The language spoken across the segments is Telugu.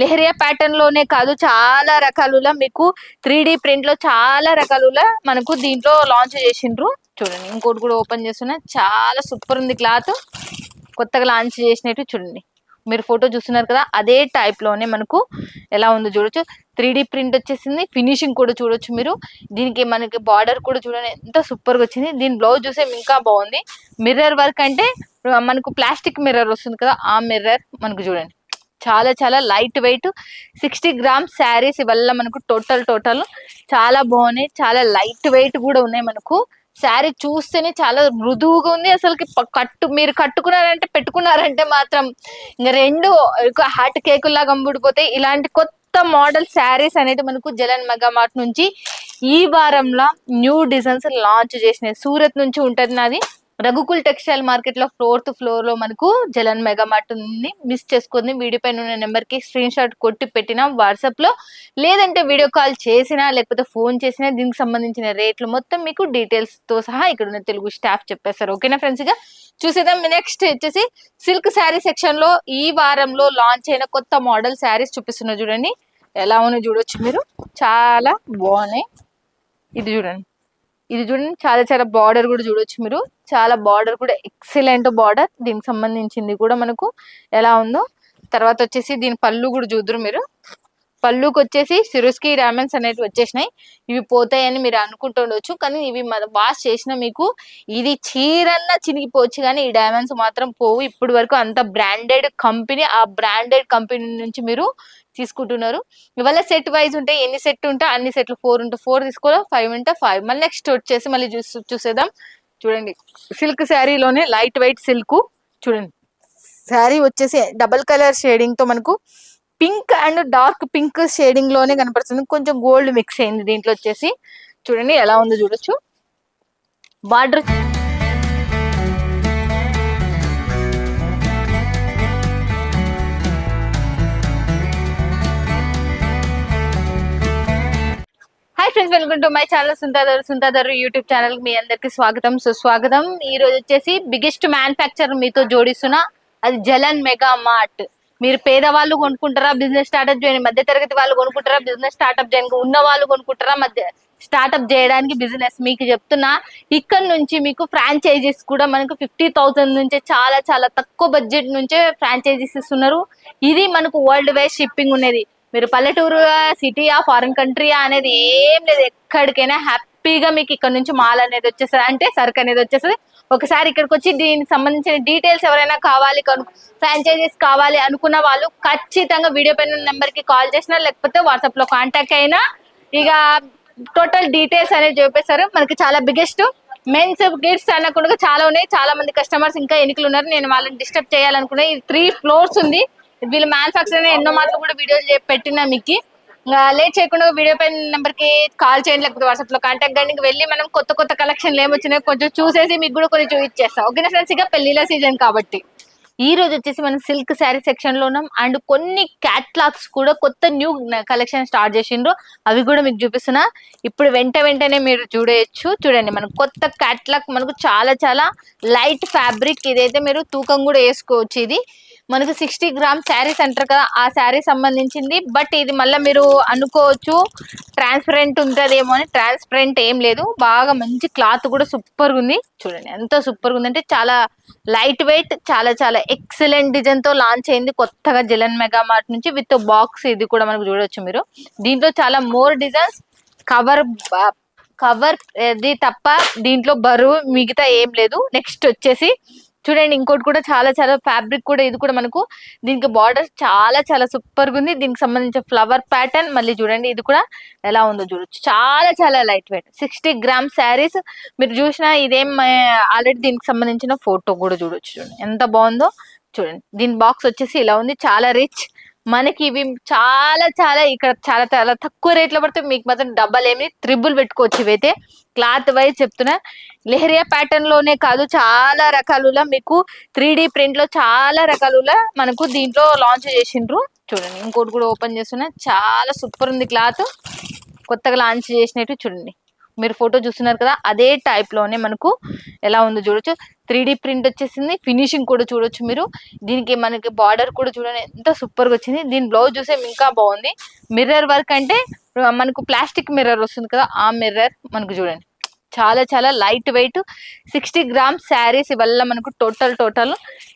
లెహరియా ప్యాటర్న్లోనే కాదు చాలా రకాలులా మీకు త్రీ డి ప్రింట్లో చాలా రకాలుగా మనకు దీంట్లో లాంచ్ చేసిండ్రు. చూడండి ఇంకోటి కూడా ఓపెన్ చేస్తున్నా. చాలా సూపర్ ఉంది క్లాత్ కొత్తగా లాంచ్ చేసినట్టు చూడండి. మీరు ఫోటో చూస్తున్నారు కదా అదే టైప్లోనే మనకు ఎలా ఉందో చూడొచ్చు. త్రీ ప్రింట్ వచ్చేసింది. ఫినిషింగ్ కూడా చూడొచ్చు మీరు. దీనికి మనకి బార్డర్ కూడా చూడండి ఎంత సూపర్గా వచ్చింది. దీని బ్లౌజ్ చూసే ఇంకా బాగుంది. మిర్రర్ వర్క్ అంటే మనకు ప్లాస్టిక్ మిర్రర్ వస్తుంది కదా ఆ మిర్రర్ మనకు చూడండి. చాలా చాలా light weight sixty grams saris ఇవల్ల మనకు టోటల్ టోటల్ చాలా బాగున్నాయి. చాలా లైట్ వెయిట్ కూడా ఉన్నాయి మనకు. శారీ చూస్తేనే చాలా మృదువుగా ఉంది. అసలుకి కట్టు మీరు కట్టుకున్నారంటే పెట్టుకున్నారంటే మాత్రం ఇంకా రెండు హార్ట్ కేకుల్లాగా అమ్ముడిపోతాయి ఇలాంటి కొత్త మోడల్ శారీస్ అనేది మనకు జలన్ మెగా మార్ట్ నుంచి ఈ వారంలో న్యూ డిజైన్స్ లాంచ్ చేసినాయి. సూరత్ నుంచి ఉంటుంది నాది. రఘుకుల్ టెక్స్టైల్ మార్కెట్లో ఫోర్త్ ఫ్లోర్లో మనకు జలన్ మెగా మార్ట్ ఉంది. మిస్ చేసుకుంది. వీడియో పైన ఉన్న నెంబర్కి స్క్రీన్ షాట్ కొట్టి పెట్టినా వాట్సాప్లో లేదంటే వీడియో కాల్ చేసినా లేకపోతే ఫోన్ చేసినా దీనికి సంబంధించిన రేట్లు మొత్తం మీకు డీటెయిల్స్తో సహా ఇక్కడ ఉన్న తెలుగు స్టాఫ్ చెప్పేస్తారు. ఓకేనా ఫ్రెండ్స్? ఇక చూసేద్దాం. నెక్స్ట్ వచ్చేసి సిల్క్ శారీ సెక్షన్లో ఈ వారంలో లాంచ్ అయిన కొత్త మోడల్ శారీస్ చూపిస్తున్నా చూడండి. ఎలా ఉన్నాయో చూడొచ్చు మీరు. చాలా బాగున్నాయి. ఇది చూడండి. ఇది చూడండి చాలా చాలా బార్డర్ కూడా చూడొచ్చు మీరు. చాలా బార్డర్ కూడా ఎక్సలెంట్ బార్డర్ దీనికి సంబంధించింది కూడా మనకు ఎలా ఉందో. తర్వాత వచ్చేసి దీని పళ్ళు కూడా చూద్దరు మీరు. పళ్ళుకి వచ్చేసి సిరుస్కి డామన్స్ అనేవి వచ్చేసినాయి. ఇవి పోతాయని మీరు అనుకుంటుండొచ్చు కానీ ఇవి వాష్ చేసిన మీకు ఇది చీరన్నా చినిగిపోవచ్చు కానీ ఈ డైమండ్స్ మాత్రం పోవు. ఇప్పటి వరకు అంత బ్రాండెడ్ కంపెనీ ఆ బ్రాండెడ్ కంపెనీ నుంచి మీరు తీసుకుంటున్నారు. ఇవాళ సెట్ వైజ్ ఉంటే ఎన్ని సెట్ ఉంటాయి అన్ని సెట్లు ఫోర్ ఉంటే ఫోర్ తీసుకోవాలి ఫైవ్ ఉంటే ఫైవ్ మళ్ళీ నెక్స్ట్ వచ్చేసి మళ్ళీ చూసి చూసేద్దాం. చూడండి సిల్క్ శారీలోనే లైట్ వైట్ సిల్క్ చూడండి శారీ వచ్చేసి డబల్ కలర్ షేడింగ్తో మనకు పింక్ అండ్ డార్క్ పింక్ షేడింగ్లోనే కనపడుతుంది. కొంచెం గోల్డ్ మిక్స్ అయింది దీంట్లో వచ్చేసి. చూడండి ఎలా ఉందో చూడొచ్చు. Border hi friends welcome to my channel సుంతాదర్ సుంతాదర్ యూట్యూబ్ ఛానల్ మీ అందరికి స్వాగతం. సుస్వాగతం ఈ రోజు వచ్చేసి బిగ్గెస్ట్ మ్యానుఫ్యాక్చర్ మీతో జోడిస్తున్నా అది జలన్ మెగా మార్ట్ మీరు పేదవాళ్ళు కొనుక్కుంటారా బిజినెస్ స్టార్ట్అప్ చేయండి మధ్య తరగతి వాళ్ళు కొనుక్కుంటారా బిజినెస్ స్టార్ట్అప్ చేయడానికి ఉన్న వాళ్ళు కొనుక్కుంటారా మధ్య స్టార్ట్అప్ చేయడానికి బిజినెస్ మీకు చెప్తున్నా. ఇక్కడ నుంచి మీకు ఫ్రాంచైజీస్ కూడా మనకు ఫిఫ్టీ థౌసండ్ నుంచే చాలా చాలా తక్కువ బడ్జెట్ నుంచే ఫ్రాంచైజీస్ ఇస్తున్నారు. ఇది మనకు వరల్డ్ వైడ్ షిప్పింగ్ ఉన్నది. మీరు పల్లెటూరు సిటీయా ఫారిన్ కంట్రీయా అనేది ఏం లేదు. ఎక్కడికైనా హ్యాపీగా మీకు ఇక్కడ నుంచి మాల్ అనేది వచ్చేస్తుంది. అంటే సరుకు అనేది వచ్చేస్తుంది. ఒకసారి ఇక్కడికి వచ్చి దీనికి సంబంధించిన డీటెయిల్స్ ఎవరైనా కావాలి ఫ్రాంచైజీస్ కావాలి అనుకున్న వాళ్ళు ఖచ్చితంగా వీడియో పైన నెంబర్కి కాల్ చేసినా లేకపోతే వాట్సాప్లో కాంటాక్ట్ అయినా ఇక టోటల్ డీటెయిల్స్ అనేది చూపిస్తారు. మనకి చాలా బిగ్గెస్ట్. మెన్స్ కిడ్స్ అనకుండా చాలా ఉన్నాయి. చాలా మంది కస్టమర్స్ ఇంకా ఎన్నికలు ఉన్నారు. నేను వాళ్ళని డిస్టర్బ్ చేయాలనుకున్నా. ఇది త్రీ ఫ్లోర్స్ ఉంది. వీళ్ళు మ్యానుఫాక్చర్ ఎన్నో మాటలు కూడా వీడియోలు చేసి పెట్టినా మీకు. లేట్ చేయకుండా వీడియో పైన నెంబర్కి కాల్ చేయండి లేకపోతే వాట్సాప్లో కాంటాక్ట్ కానీ వెళ్ళి మనం కొత్త కొత్త కలెక్షన్లు ఏమొచ్చినాయి కొంచెం చూసేసి మీకు కూడా కొన్ని చూపించేస్తాం ఓకేనా ఫ్రెండ్స్? ఇక పెళ్ళిల సీజన్ కాబట్టి. ఈ రోజు వచ్చేసి మనం సిల్క్ శారీ సెక్షన్లో ఉన్నాం. అండ్ కొన్ని క్యాట్లాగ్స్ కూడా కొత్త న్యూ కలెక్షన్ స్టార్ట్ చేసిండ్రు. అవి కూడా మీకు చూపిస్తున్నా. ఇప్పుడు వెంట వెంటనే మీరు చూడవచ్చు చూడండి మనం కొత్త క్యాట్లాగ్ మనకు చాలా చాలా లైట్ ఫ్యాబ్రిక్ ఇదైతే మీరు తూకం కూడా వేసుకోవచ్చు ఇది. మనకు సిక్స్టీ గ్రామ్ శారీస్ అంటారు కదా ఆ శారీ సంబంధించింది. బట్ ఇది మళ్ళీ మీరు అనుకోవచ్చు ట్రాన్స్పరెంట్ ఉంటుందేమో అని. ట్రాన్స్పరెంట్ ఏం లేదు. బాగా మంచి క్లాత్ కూడా సూపర్ ఉంది. చూడండి ఎంత సూపర్ ఉంది అంటే చాలా లైట్ వెయిట్ చాలా చాలా ఎక్సలెంట్ డిజైన్తో లాంచ్ అయింది. కొత్తగా జలన్ మెగా మార్ట్ నుంచి విత్ బాక్స్ ఇది కూడా మనకు చూడొచ్చు మీరు. దీంట్లో చాలా మోర్ డిజైన్స్ కవర్ కవర్ ఇది తప్ప దీంట్లో బరువు మిగతా ఏం లేదు. నెక్స్ట్ వచ్చేసి చూడండి ఇంకోటి కూడా చాలా చాలా ఫ్యాబ్రిక్ కూడా ఇది కూడా మనకు. దీనికి బార్డర్ చాలా చాలా సూపర్గా ఉంది. దీనికి సంబంధించిన ఫ్లవర్ ప్యాటర్న్ మళ్ళీ చూడండి ఇది కూడా ఎలా ఉందో చూడొచ్చు. చాలా చాలా light weight sixty gram saris మీరు చూసిన ఇదేం ఆల్రెడీ దీనికి సంబంధించిన ఫోటో కూడా చూడొచ్చు చూడండి. ఎంత బాగుందో చూడండి. దీని బాక్స్ వచ్చేసి ఇలా ఉంది. చాలా రిచ్ మనకి ఇవి చాలా చాలా ఇక్కడ చాలా చాలా తక్కువ రేట్లో పడితే మీకు మాత్రం డబ్బలు ఏమి త్రిబుల్ పెట్టుకోవచ్చు ఇవైతే. క్లాత్ వైజ్ చెప్తున్నా. లెహరియా ప్యాటర్న్లోనే కాదు చాలా రకాలుగా మీకు త్రీ డి ప్రింట్లో చాలా రకాలులా మనకు దీంట్లో లాంచ్ చేసిండ్రు. చూడండి ఇంకోటి కూడా ఓపెన్ చేస్తున్నా. చాలా సూపర్ ఉంది క్లాత్. కొత్తగా లాంచ్ చేసినట్టు చూడండి. మీరు ఫోటో చూస్తున్నారు కదా అదే టైప్లోనే మనకు ఎలా ఉందో చూడొచ్చు. త్రీ ప్రింట్ వచ్చేసింది ఫినిషింగ్ కూడా చూడొచ్చు మీరు. దీనికి మనకి బార్డర్ కూడా చూడండి ఎంత సూపర్గా వచ్చింది. దీని బ్లౌజ్ చూసే ఇంకా బాగుంది. మిర్రర్ వర్క్ అంటే మనకు ప్లాస్టిక్ మిర్రర్ వస్తుంది కదా ఆ మిర్రర్ మనకు చూడండి. చాలా చాలా light weight sixty grams saris వల్ల మనకు టోటల్ టోటల్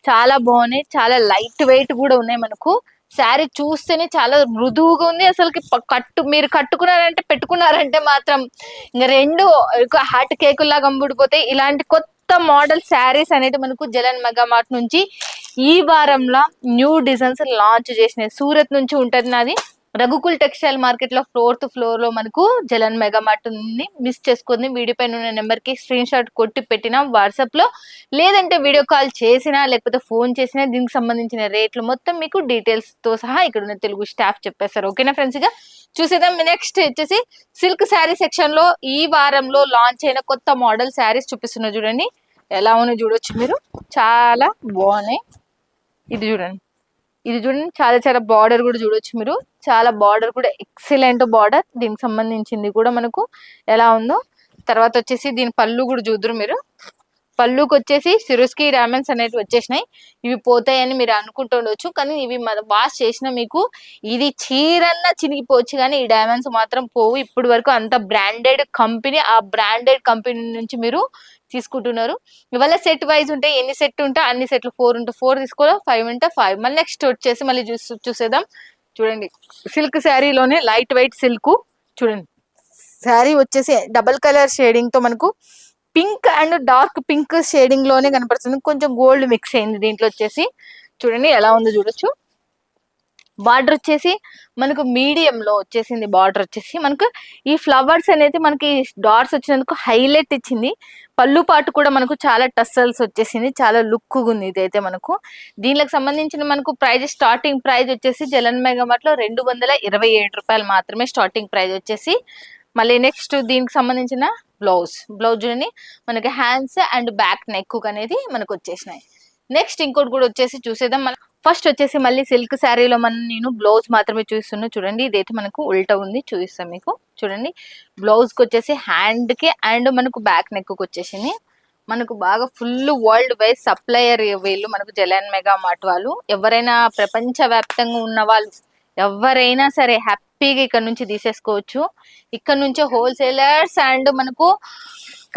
చాలా బాగున్నాయి. చాలా లైట్ వెయిట్ కూడా ఉన్నాయి మనకు. శారీ చూస్తేనే చాలా మృదువుగా ఉంది. అసలుకి కట్టు మీరు కట్టుకున్నారంటే పెట్టుకున్నారంటే మాత్రం ఇంకా రెండు హార్ట్ కేకుల్లాగా అమ్ముడిపోతాయి ఇలాంటి కొత్త మోడల్ శారీస్ అనేది మనకు జలన్ మెగా మార్ట్ నుంచి ఈ వారంలో న్యూ డిజైన్స్ లాంచ్ చేసినాయి. సూరత్ నుంచి ఉంటుంది నాది. రఘుకుల్ టెక్స్టైల్ మార్కెట్లో ఫోర్త్ ఫ్లోర్లో మనకు జలన్ మెగా మార్ట్ ఉంది. మిస్ చేసుకుంది వీడియో పైన ఉన్న నెంబర్కి స్క్రీన్ షాట్ కొట్టి పెట్టినా వాట్సాప్లో లేదంటే వీడియో కాల్ చేసినా లేకపోతే ఫోన్ చేసినా దీనికి సంబంధించిన రేట్లు మొత్తం మీకు డీటెయిల్స్తో సహా ఇక్కడ ఉన్న తెలుగు స్టాఫ్ చెప్పేస్తారు. ఓకేనా ఫ్రెండ్స్? ఇక చూసేద్దాం. నెక్స్ట్ వచ్చేసి సిల్క్ శారీ సెక్షన్లో ఈ వారంలో లాంచ్ అయిన కొత్త మోడల్ శారీస్ చూపిస్తున్నా చూడండి. ఎలా ఉన్నాయో చూడొచ్చు మీరు. చాలా బాగున్నాయి. ఇది చూడండి. ఇది చూడండి చాలా చాలా బార్డర్ కూడా చూడొచ్చు మీరు. చాలా బార్డర్ కూడా ఎక్సలెంట్ బార్డర్ దీనికి సంబంధించింది కూడా మనకు ఎలా ఉందో. తర్వాత వచ్చేసి దీని పళ్ళు కూడా చూద్దరు మీరు. పళ్ళుకి వచ్చేసి సిరుస్కి డామన్స్ అనేవి వచ్చేసినాయి. ఇవి పోతాయని మీరు అనుకుంటుండొచ్చు కానీ ఇవి మన వాష్ చేసిన మీకు ఇది చీరన్న చినిగిపోవచ్చు కానీ ఈ డైమండ్స్ మాత్రం పోవు. ఇప్పుడు వరకు అంత బ్రాండెడ్ కంపెనీ ఆ బ్రాండెడ్ కంపెనీ నుంచి మీరు తీసుకుంటున్నారు. ఇవాళ సెట్ వైజ్ ఉంటే ఎన్ని సెట్ ఉంటే అన్ని సెట్లు ఫోర్ ఉంటే ఫోర్ తీసుకోవాలి ఫైవ్ ఉంటే ఫైవ్? మళ్ళీ నెక్స్ట్ వచ్చేసి మళ్ళీ చూసి చూసేద్దాం. చూడండి సిల్క్ శారీలోనే లైట్ వెయిట్ సిల్క్ చూడండి. శారీ వచ్చేసి డబల్ కలర్ షేడింగ్తో మనకు పింక్ అండ్ డార్క్ పింక్ షేడింగ్లోనే కనపడుతుంది. కొంచెం గోల్డ్ మిక్స్ అయింది దీంట్లో వచ్చేసి. చూడండి ఎలా ఉందో చూడొచ్చు. బార్డర్ వచ్చేసి మనకు మీడియంలో వచ్చేసింది బార్డర్ వచ్చేసి. మనకు ఈ ఫ్లవర్స్ అనేది మనకి డాట్స్ వచ్చినందుకు హైలైట్ ఇచ్చింది. పళ్ళు పాటు కూడా మనకు చాలా టస్సల్స్ వచ్చేసింది. చాలా లుక్ ఉంది ఇదైతే మనకు. దీనికి సంబంధించిన మనకు ప్రైజ్ స్టార్టింగ్ ప్రైజ్ వచ్చేసి జలన్ మెగామార్ట్ రెండు వందల ఇరవై ఏడు రూపాయలు మాత్రమే స్టార్టింగ్ ప్రైజ్ వచ్చేసి. మళ్ళీ నెక్స్ట్ దీనికి సంబంధించిన బ్లౌజ్. బ్లౌజ్ చూడండి. మనకి హ్యాండ్స్ అండ్ బ్యాక్ నెక్ అనేది మనకు వచ్చేసినాయి. నెక్స్ట్ ఇంకోటి కూడా వచ్చేసి చూసేద్దాం. మన ఫస్ట్ వచ్చేసి మళ్ళీ సిల్క్ శారీలో మనం నేను బ్లౌజ్ మాత్రమే చూస్తున్నా. చూడండి ఇదైతే మనకు ఉల్టా ఉంది. చూపిస్తాం మీకు. చూడండి బ్లౌజ్కి వచ్చేసి హ్యాండ్కి అండ్ మనకు బ్యాక్ నెక్ వచ్చేసింది. మనకు బాగా ఫుల్ వరల్డ్ వైజ్ సప్లయర్ వీళ్ళు మనకు జలాన్ మెగా మార్ట్ వాళ్ళు. ఎవరైనా ప్రపంచవ్యాప్తంగా ఉన్న వాళ్ళు ఎవరైనా సరే హ్యాపీగా ఇక్కడ నుంచి తీసేసుకోవచ్చు. ఇక్కడ నుంచే హోల్సేలర్స్ అండ్ మనకు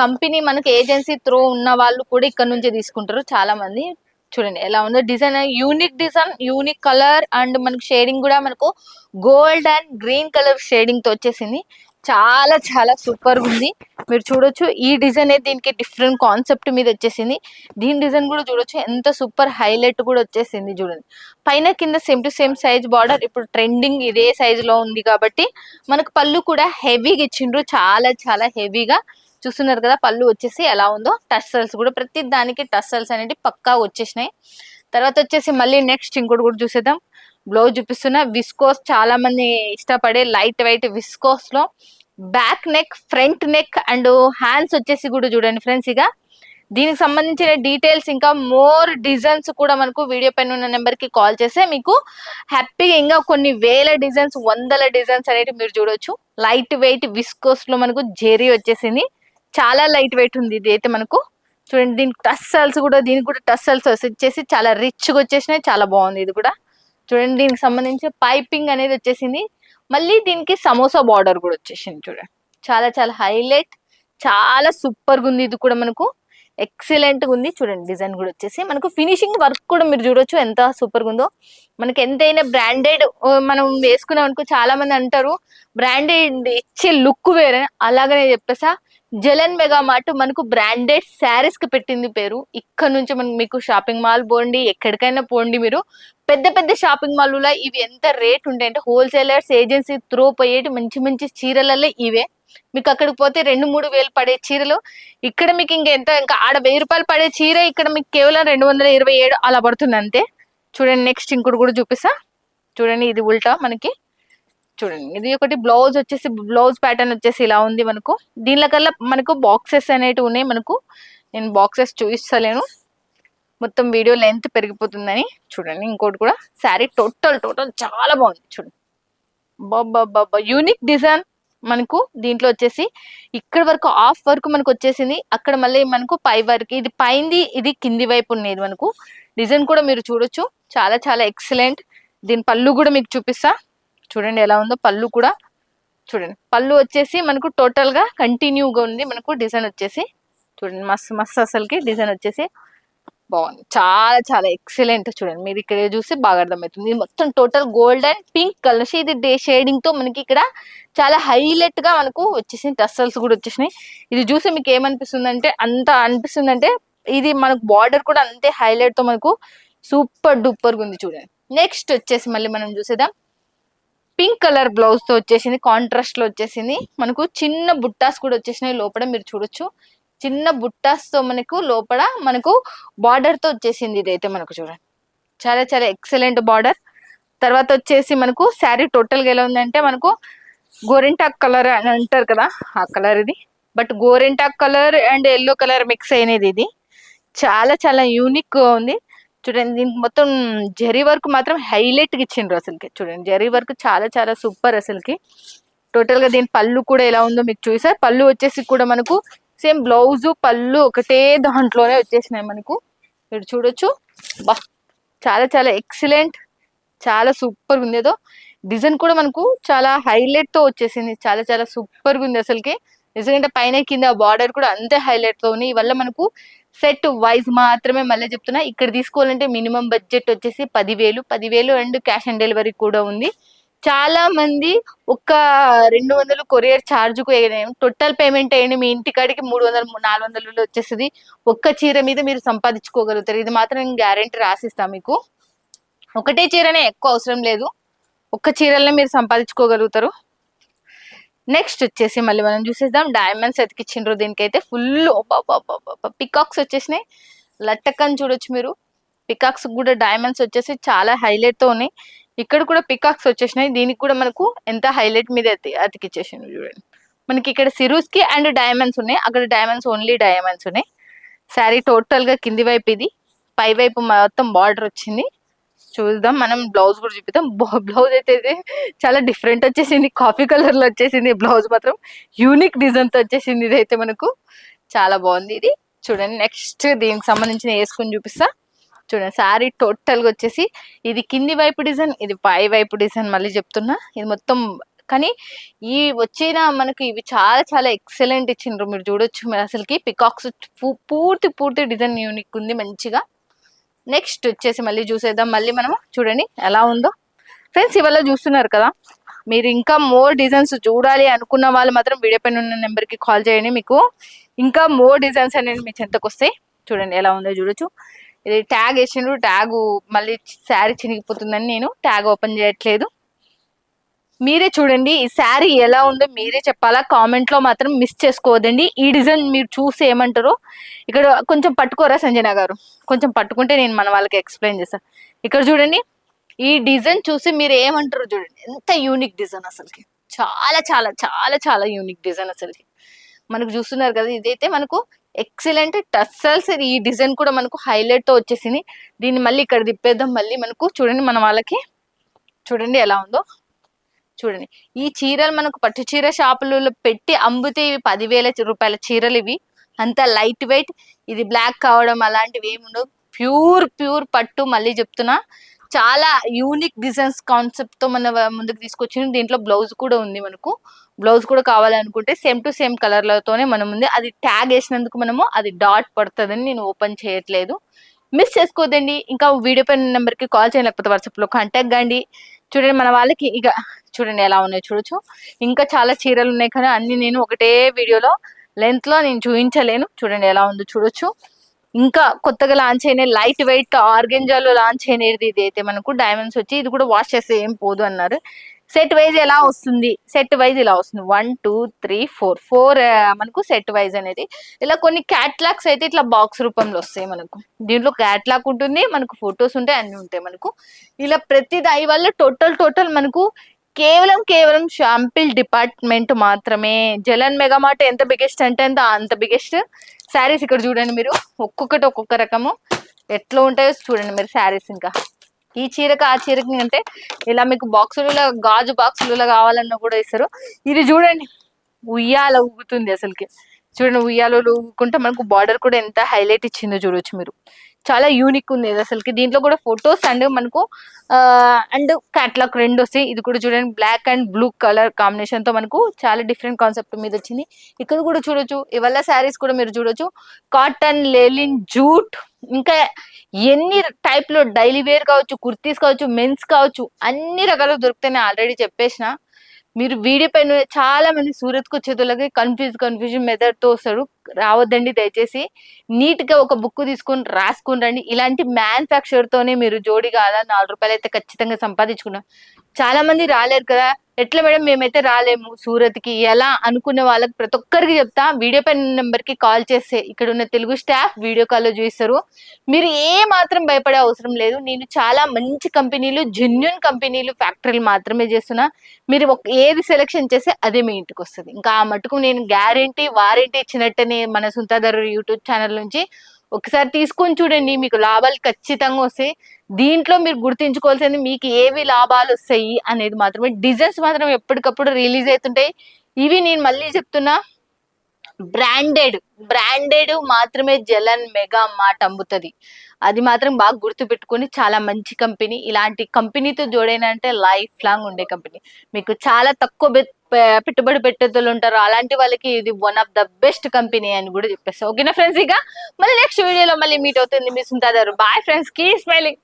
కంపెనీ మనకు ఏజెన్సీ త్రో ఉన్న వాళ్ళు కూడా ఇక్కడ నుంచే తీసుకుంటారు చాలా మంది చూడండి ఎలా ఉందో design unique design unique colour and మనకు షేడింగ్ కూడా మనకు గోల్డ్ అండ్ గ్రీన్ కలర్ షేడింగ్తో వచ్చేసింది. చాలా చాలా సూపర్ ఉంది. మీరు చూడొచ్చు ఈ డిజైన్ దీనికి డిఫరెంట్ కాన్సెప్ట్ మీద వచ్చేసింది. దీని డిజైన్ కూడా చూడొచ్చు ఎంత సూపర్ హైలైట్ కూడా వచ్చేసింది చూడండి. పైన కింద same to same size border ఇప్పుడు ట్రెండింగ్ ఇదే సైజులో ఉంది కాబట్టి మనకు పళ్ళు కూడా హెవీగా ఇచ్చిండ్రు చాలా చాలా హెవీగా చూస్తున్నారు కదా పళ్ళు వచ్చేసి ఎలా ఉందో టస్సల్స్ కూడా ప్రతి దానికి టస్సల్స్ అనేవి పక్కా వచ్చేసినాయి. తర్వాత వచ్చేసి మళ్ళీ నెక్స్ట్ ఇంకోటి కూడా చూసేద్దాం. బ్లౌజ్ చూపిస్తున్నా. విస్కోస్ చాలా మంది ఇష్టపడే light white విస్కోస్లో back neck front neck and hands వచ్చేసి కూడా చూడండి ఫ్రెండ్స్ ఇక. దీనికి సంబంధించిన డీటెయిల్స్ ఇంకా మోర్ డిజైన్స్ కూడా మనకు వీడియో పైన ఉన్న నెంబర్కి కాల్ చేస్తే మీకు హ్యాపీగా ఇంకా కొన్ని వేల డిజైన్స్ వందల డిజైన్స్ అనేవి మీరు చూడొచ్చు. లైట్ వెయిట్ విస్కోస్లో మనకు జెరీ వచ్చేసింది. చాలా లైట్ వెయిట్ ఉంది ఇది అయితే మనకు. చూడండి దీనికి టస్సల్స్ కూడా దీనికి కూడా టస్సల్స్ వచ్చేసి చాలా రిచ్గా వచ్చేసినాయి. చాలా బాగుంది ఇది కూడా. చూడండి దీనికి సంబంధించి పైపింగ్ అనేది వచ్చేసింది. మళ్ళీ దీనికి సమోసా బార్డర్ కూడా వచ్చేసింది చూడండి. చాలా చాలా హైలైట్ చాలా సూపర్గా ఉంది ఇది కూడా మనకు. ఎక్సలెంట్గా ఉంది. చూడండి డిజైన్ కూడా వచ్చేసి. మనకు ఫినిషింగ్ వర్క్ కూడా మీరు చూడొచ్చు ఎంత సూపర్గా ఉందో. మనకి ఎంతైనా బ్రాండెడ్ మనం వేసుకున్నాం అనుకో చాలా మంది అంటారు బ్రాండెడ్ ఇచ్చే లుక్ వేరే. అలాగనే చెప్పేసా. జలన్ మెగా మార్ట్ మనకు బ్రాండెడ్ శారీస్కి పెట్టింది పేరు. ఇక్కడ నుంచి మనం మీకు షాపింగ్ మాల్ పోండి ఎక్కడికైనా పోండి మీరు. పెద్ద పెద్ద షాపింగ్ మాల్ ఇవి ఎంత రేట్ ఉంటాయి అంటే హోల్సేలర్స్ ఏజెన్సీ త్రో పోయేటి మంచి మంచి చీరలలో ఇవే. మీకు అక్కడికి పోతే రెండు మూడు వేలు పడే చీరలు. ఇక్కడ మీకు ఇంకా ఎంత ఇంకా ఆడ వెయ్యి రూపాయలు పడే చీర ఇక్కడ మీకు కేవలం రెండు వందల ఇరవై ఏడు అలా పడుతుంది అంతే. చూడండి నెక్స్ట్ ఇంకోటి కూడా చూపిస్తా. చూడండి ఇది ఉల్టా మనకి. చూడండి. ఇది ఒకటి బ్లౌజ్ వచ్చేసి బ్లౌజ్ ప్యాటర్న్ వచ్చేసి ఇలా ఉంది మనకు. దీనిలో కల్లా మనకు బాక్సెస్ అనేటివి ఉన్నాయి మనకు. నేను బాక్సెస్ చూపిస్తలేను. మొత్తం వీడియో లెంత్ పెరిగిపోతుందని చూడండి. ఇంకోటి కూడా శారీ టోటల్ టోటల్ చాలా బాగుంది. చూడండి. బాబా యూనిక్ డిజైన్ మనకు దీంట్లో వచ్చేసి ఇక్కడ వరకు ఆఫ్ వరకు మనకు వచ్చేసింది. అక్కడ మళ్ళీ మనకు పై వరకు ఇది పైంది ఇది కింది వైపు ఉన్నది మనకు. డిజైన్ కూడా మీరు చూడొచ్చు. చాలా చాలా ఎక్సలెంట్ దీని పళ్ళు కూడా మీకు చూపిస్తా. చూడండి ఎలా ఉందో. పళ్ళు కూడా చూడండి. పళ్ళు వచ్చేసి మనకు టోటల్గా కంటిన్యూగా ఉంది. మనకు డిజైన్ వచ్చేసి చూడండి. మస్తు మస్తు అసలుకి డిజైన్ వచ్చేసి బాగుంది. చాలా చాలా ఎక్సలెంట్ చూడండి. మీరు ఇక్కడ చూసి బాగా అర్థమవుతుంది. ఇది మొత్తం total gold and pink colour ఇది డే షేడింగ్తో మనకి ఇక్కడ చాలా హైలైట్గా మనకు వచ్చేసింది టస్సల్స్ కూడా వచ్చేసినాయి. ఇది చూసి మీకు ఏమనిపిస్తుంది అంటే అంత అనిపిస్తుంది అంటే ఇది మనకు బార్డర్ కూడా అంతే హైలైట్తో మనకు సూపర్ డూపర్గా ఉంది చూడండి. నెక్స్ట్ వచ్చేసి మళ్ళీ మనం చూసేద్దాం. పింక్ కలర్ బ్లౌజ్తో వచ్చేసింది కాంట్రాస్ట్లో వచ్చేసింది. మనకు చిన్న బుట్టాస్ కూడా వచ్చేసినాయి లోపల మీరు చూడొచ్చు. చిన్న బుట్టాస్తో మనకు లోపల మనకు బార్డర్తో వచ్చేసింది ఇదైతే మనకు చూడండి. చాలా చాలా ఎక్సలెంట్ బార్డర్ తర్వాత వచ్చేసి మనకు శారీ టోటల్గా ఎలా ఉందంటే మనకు గోరింటాక్ కలర్ అని అంటారు కదా ఆ కలర్ ఇది. But గోరింటాక్ colour and yellow colour mix అయినది ఇది. చాలా చాలా యూనిక్గా ఉంది. చూడండి దీనికి మొత్తం జరీ వర్క్ మాత్రం హైలైట్గా ఇచ్చిండ్రు అసలుకి. చూడండి జరీ వర్క్ చాలా చాలా సూపర్ అసలుకి. టోటల్గా దీని పళ్ళు కూడా ఎలా ఉందో మీకు చూసారు పళ్ళు వచ్చేసి కూడా మనకు సేమ్ బ్లౌజ్ పళ్ళు ఒకటే దాంట్లోనే వచ్చేసినాయి మనకు. మీరు చూడొచ్చు. బా చాలా చాలా ఎక్సలెంట్ చాలా సూపర్ ఉంది. ఏదో డిజైన్ కూడా మనకు చాలా హైలైట్తో వచ్చేసింది. చాలా చాలా సూపర్గా ఉంది అసలుకి. నిజంగా పైన కింద బార్డర్ కూడా అంతే హైలైట్తో ఉంది. ఇవల్ల మనకు సెట్ వైజ్ మాత్రమే మళ్ళీ చెప్తున్నా. ఇక్కడ తీసుకోవాలంటే మినిమం బడ్జెట్ వచ్చేసి పదివేలు. పదివేలు అండ్ క్యాష్ ఆన్ డెలివరీ కూడా ఉంది. చాలా మంది ఒక రెండు వందలు కొరియర్ ఛార్జ్కు టోటల్ పేమెంట్ అయ్యండి మీ ఇంటికాడికి మూడు వందలు నాలుగు వందలు వచ్చేస్తుంది. ఒక్క చీర మీద మీరు సంపాదించుకోగలుగుతారు. ఇది మాత్రం నేను గ్యారెంటీ రాసిస్తాను మీకు. ఒకటే చీరనే ఎక్కువ అవసరం లేదు. ఒక్క చీరలనే మీరు సంపాదించుకోగలుగుతారు. నెక్స్ట్ వచ్చేసి మళ్ళీ మనం చూసేద్దాం. డైమండ్స్ ఎతికిచ్చిండ్రు దీనికైతే ఫుల్ పికాక్స్ వచ్చేసినాయి. లట్టకని చూడొచ్చు మీరు. పికాక్స్ కూడా డైమండ్స్ వచ్చేసి చాలా హైలైట్తో ఉన్నాయి. ఇక్కడ కూడా పికాక్స్ వచ్చేసినాయి. దీనికి కూడా మనకు ఎంత హైలైట్ మీద అతి చూడండి. మనకి ఇక్కడ సిరూస్కి అండ్ డైమండ్స్ ఉన్నాయి. అక్కడ డైమండ్స్ ఓన్లీ డైమండ్స్ ఉన్నాయి. శారీ టోటల్గా కింది వైపు ఇది. పై వైపు మొత్తం బార్డర్ వచ్చింది. చూద్దాం. మనం బ్లౌజ్ కూడా చూపిద్దాం. బ్లౌజ్ అయితే చాలా డిఫరెంట్ వచ్చేసింది. కాఫీ కలర్లో వచ్చేసింది బ్లౌజ్ మాత్రం. యూనిక్ డిజైన్తో వచ్చేసింది ఇదైతే మనకు. చాలా బాగుంది ఇది. చూడండి నెక్స్ట్ దీనికి సంబంధించిన వేసుకొని చూపిస్తా. చూడండి శారీ టోటల్గా వచ్చేసి ఇది కింది వైపు డిజైన్ ఇది పై వైపు డిజైన్ మళ్ళీ చెప్తున్నా. ఇది మొత్తం కానీ ఈ వచ్చిన మనకి ఇవి చాలా చాలా ఎక్సలెంట్ ఇచ్చిండ్రు మీరు చూడొచ్చు. మీరు అసలుకి పికాక్స్ పూర్తి పూర్తి డిజైన్ యూనిక్ ఉంది మంచిగా. నెక్స్ట్ వచ్చేసి మళ్ళీ చూసేద్దాం. మళ్ళీ మనము చూడండి ఎలా ఉందో. ఫ్రెండ్స్ ఇవాళ చూస్తున్నారు కదా మీరు ఇంకా మోర్ డిజైన్స్ చూడాలి అనుకున్న వాళ్ళు మాత్రం వీడియో పైన ఉన్న నెంబర్కి కాల్ చేయండి మీకు. ఇంకా మోర్ డిజైన్స్ అనేవి మీ చెంతకు వస్తాయి. చూడండి ఎలా ఉందో చూడొచ్చు. ఇది ట్యాగ్ వేసిండ్రు ట్యాగ్ మళ్ళీ శారీ చినిగిపోతుందని నేను ట్యాగ్ ఓపెన్ చేయట్లేదు. మీరే చూడండి ఈ శారీ ఎలా ఉందో మీరే చెప్పాలా? కామెంట్లో మాత్రం మిస్ చేసుకోవద్దండి. ఈ డిజైన్ మీరు చూసి ఏమంటారో ఇక్కడ కొంచెం పట్టుకోరా సంజన గారు? కొంచెం పట్టుకుంటే నేను మన వాళ్ళకి ఎక్స్ప్లెయిన్ చేస్తాను ఇక్కడ చూడండి ఈ డిజైన్ చూసి మీరు ఏమంటారు చూడండి. ఎంత యూనిక్ డిజైన్ అసలుకి. చాలా చాలా చాలా చాలా యూనిక్ డిజైన్ అసలుకి. మనకు చూస్తున్నారు కదా ఇదైతే మనకు ఎక్సలెంట్ టస్సల్స్ ఈ డిజైన్ కూడా మనకు హైలైట్తో వచ్చేసింది. దీన్ని మళ్ళీ ఇక్కడ తిప్పేద్దాం. మళ్ళీ మనకు చూడండి మన వాళ్ళకి చూడండి ఎలా ఉందో. చూడండి. ఈ చీరలు మనకు పట్టు చీర షాపులలో పెట్టి అమ్ముతే ఇవి పదివేల రూపాయల చీరలు ఇవి. అంత లైట్ వెయిట్. ఇది బ్లాక్ కావడం అలాంటివి ఏమి ఉండవు. ప్యూర్ ప్యూర్ పట్టు మళ్ళీ చెప్తున్నా. చాలా యూనిక్ డిజైన్స్ కాన్సెప్ట్తో మన ముందుకు తీసుకొచ్చింది దీంట్లో బ్లౌజ్ కూడా ఉంది మనకు. బ్లౌజ్ కూడా కావాలనుకుంటే సేమ్ టు సేమ్ కలర్లతోనే మనం ఉంది. అది ట్యాగ్ వేసినందుకు మనము అది డాట్ పడుతుందని నేను ఓపెన్ చేయట్లేదు. మిస్ చేసుకోదండి. ఇంకా వీడియో పైన నెంబర్కి కాల్ చేయండి లేకపోతే వాట్సాప్లో కాంటాక్ట్ కండి. చూడండి మన వాళ్ళకి ఇక చూడండి ఎలా ఉన్నాయో చూడొచ్చు. ఇంకా చాలా చీరలు ఉన్నాయి కానీ అన్ని నేను ఒకటే వీడియోలో లెంత్లో నేను చూపించలేను చూడండి ఎలా ఉందో చూడొచ్చు. ఇంకా కొత్తగా లాంచ్ అయిన లైట్ వెయిట్ ఆర్గెంజాలో లాంచ్ అయినది ఇది అయితే మనకు డైమండ్స్ వచ్చి ఇది కూడా వాష్ చేస్తే ఏం పోదు అన్నారు. సెట్ వైజ్ ఎలా వస్తుంది? సెట్ వైజ్ ఇలా వస్తుంది. One two three four. Four మనకు సెట్ వైజ్ అనేది. ఇలా కొన్ని క్యాట్లాగ్స్ అయితే ఇట్లా బాక్స్ రూపంలో వస్తాయి మనకు. దీంట్లో క్యాట్లాగ్ ఉంటుంది మనకు ఫొటోస్ ఉంటాయి అన్ని ఉంటాయి మనకు. ఇలా ప్రతి దాని వల్ల టోటల్ టోటల్ మనకు కేవలం కేవలం షాంపిల్ డిపార్ట్మెంట్ మాత్రమే. జలన్ మెగామార్ట్ ఎంత బిగ్గెస్ట్ అంటే అంత అంత బిగ్గెస్ట్. శారీస్ ఇక్కడ చూడండి మీరు. ఒక్కొక్కటి ఒక్కొక్క రకము. ఎట్లా ఉంటాయో చూడండి మీరు శారీస్ ఇంకా. ఈ చీరకు ఆ చీరకి అంటే ఇలా మీకు బాక్సులలో గాజు బాక్సులలో కావాలన్నా కూడా ఇస్తారు. ఇది చూడండి ఉయ్యాల ఊగుతుంది అసలుకి. చూడండి ఉయ్యాలలో ఊగుకుంటే మనకు బార్డర్ కూడా ఎంత హైలైట్ ఇచ్చిందో చూడొచ్చు మీరు. చాలా యూనిక్ ఉంది అసలుకి. దీంట్లో కూడా ఫొటోస్ అండ్ మనకు అండ్ క్యాట్లాగ్ రెండు వస్తాయి. ఇది కూడా చూడండి బ్లాక్ అండ్ బ్లూ కలర్ కాంబినేషన్తో మనకు చాలా డిఫరెంట్ కాన్సెప్ట్ మీద వచ్చింది. ఇక్కడ కూడా చూడొచ్చు ఇవల్ల శారీస్ కూడా మీరు చూడొచ్చు. కాటన్ లెలిన్ జూట్ ఇంకా ఎన్ని టైప్లో డైలీ వేర్ కావచ్చు కుర్తీస్ కావచ్చు మెన్స్ కావచ్చు అన్ని రకాలు దొరుకుతాయి ఆల్రెడీ చెప్పేసిన. మీరు వీడియో పైన చాలా మంది సూరత్కు వచ్చేతోళ్ళకి కన్ఫ్యూజ్ కన్ఫ్యూజన్ మెథడ్ తోస్తాడు రావద్దండి దయచేసి నీట్గా ఒక బుక్ తీసుకొని రాసుకుని రండి. ఇలాంటి మ్యానుఫ్యాక్చర్ తోనే మీరు జోడి కాదా? నాలుగు రూపాయలు అయితే ఖచ్చితంగా సంపాదించుకున్నారు చాలా మంది రాలేరు కదా? ఎట్లా మేడం మేమైతే రాలేము సూరత్కి ఎలా? అనుకునే వాళ్ళకి ప్రతి ఒక్కరికి చెప్తా. వీడియో పైన నెంబర్కి కాల్ చేస్తే ఇక్కడ ఉన్న తెలుగు స్టాఫ్ వీడియో కాల్లో చూస్తారు మీరు ఏ మాత్రం భయపడే అవసరం లేదు. నేను చాలా మంచి కంపెనీలు జెన్యున్ కంపెనీలు ఫ్యాక్టరీలు మాత్రమే చేస్తున్నా. మీరు ఒక ఏది సెలెక్షన్ చేస్తే అదే మీ ఇంటికి వస్తుంది. ఇంకా ఆ మటుకు నేను గ్యారంటీ వారంటీ ఇచ్చినట్టనే మన సుంతాధర యూట్యూబ్ ఛానల్ నుంచి ఒకసారి తీసుకొని చూడండి. మీకు లాభాలు ఖచ్చితంగా వస్తాయి. దీంట్లో మీరు గుర్తించుకోవాల్సింది మీకు ఏవి లాభాలు వస్తాయి అనేది మాత్రమే. డిజైన్స్ మాత్రం ఎప్పటికప్పుడు రిలీజ్ అవుతుంటాయి ఇవి నేను మళ్ళీ చెప్తున్నా. బ్రాండెడ్ బ్రాండెడ్ మాత్రమే జలన్ మెగా మార్ట్ అమ్ముతుంది. అది మాత్రం బాగా గుర్తుపెట్టుకొని చాలా మంచి కంపెనీ ఇలాంటి కంపెనీతో జోడైనంటే లైఫ్ లాంగ్ ఉండే కంపెనీ మీకు చాలా తక్కువ పెట్టుబడి పెట్టేతలు ఉంటారు. అలాంటి వాళ్ళకి ఇది one of the best company అని కూడా చెప్పేస్తా. ఓకేనా ఫ్రెండ్స్ ఇక మళ్ళీ నెక్స్ట్ వీడియోలో మళ్ళీ మీట్ అవుతుంది మీ సుంతాదారు బాయ్ ఫ్రెండ్స్ కీ స్మైలింగ్